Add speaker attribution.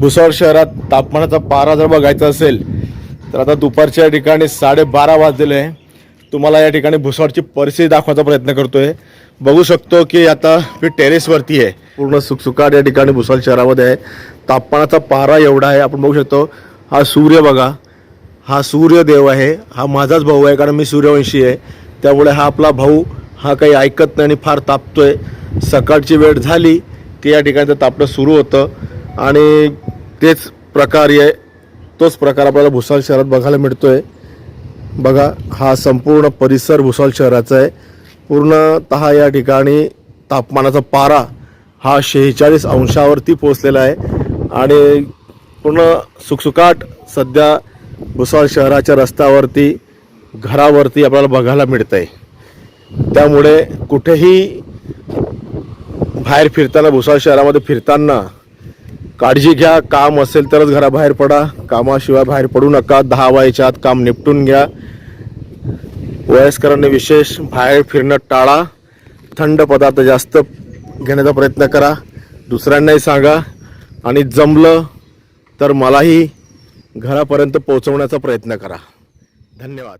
Speaker 1: भुसावळ शहरात तापमानाचा पारा जर बघायचा असेल तर आता दुपारच्या ठिकाणी साडेबारा वाजलेले आहे. तुम्हाला या ठिकाणी भुसावळची परिस्थिती दाखवायचा प्रयत्न करतोय. बघू शकतो की आता मी टेरेसवरती आहे. पूर्ण सुकसुकाट या ठिकाणी भुसावळ शहरामध्ये आहे. तापमानाचा पारा एवढा आहे आपण बघू शकतो. हा सूर्य बघा. हा सूर्यदेव आहे. हा माझाच भाऊ आहे कारण मी सूर्यवंशी आहे. त्यामुळे हा आपला भाऊ हा काही ऐकत नाही आणि फार तापतोय. सकाळची वेळ झाली की या ठिकाणी तापणं सुरू होतं. आणि तेच प्रकार आहे तोच प्रकार आपल्याला भुसावळ शहरात बघायला मिळतो आहे बघा हा संपूर्ण परिसर भुसावळ शहराचा आहे. पूर्णतः या ठिकाणी तापमानाचा पारा हा शेहेचाळीस अंशावरती पोहोचलेला आहे. आणि पूर्ण सुकसुकाट सध्या भुसावळ शहराच्या रस्त्यावरती घरावरती आपल्याला बघायला मिळतं आहे त्यामुळे कुठेही बाहेर फिरताना भुसावळ शहरामध्ये फिरताना काळजी घ्या काम असेल तरच घराबाहेर पडा. कामाशिवाय बाहेर पडू नका. दहा वायच्या आत काम निपटून घ्या. वयस्करांनी विशेष बाहेर फिरणं टाळा. थंड पदार्थ जास्त घेण्याचा प्रयत्न करा. दुसऱ्यांनाही सांगा. आणि जमलं तर मलाही घरापर्यंत पोहोचवण्याचा प्रयत्न करा. धन्यवाद.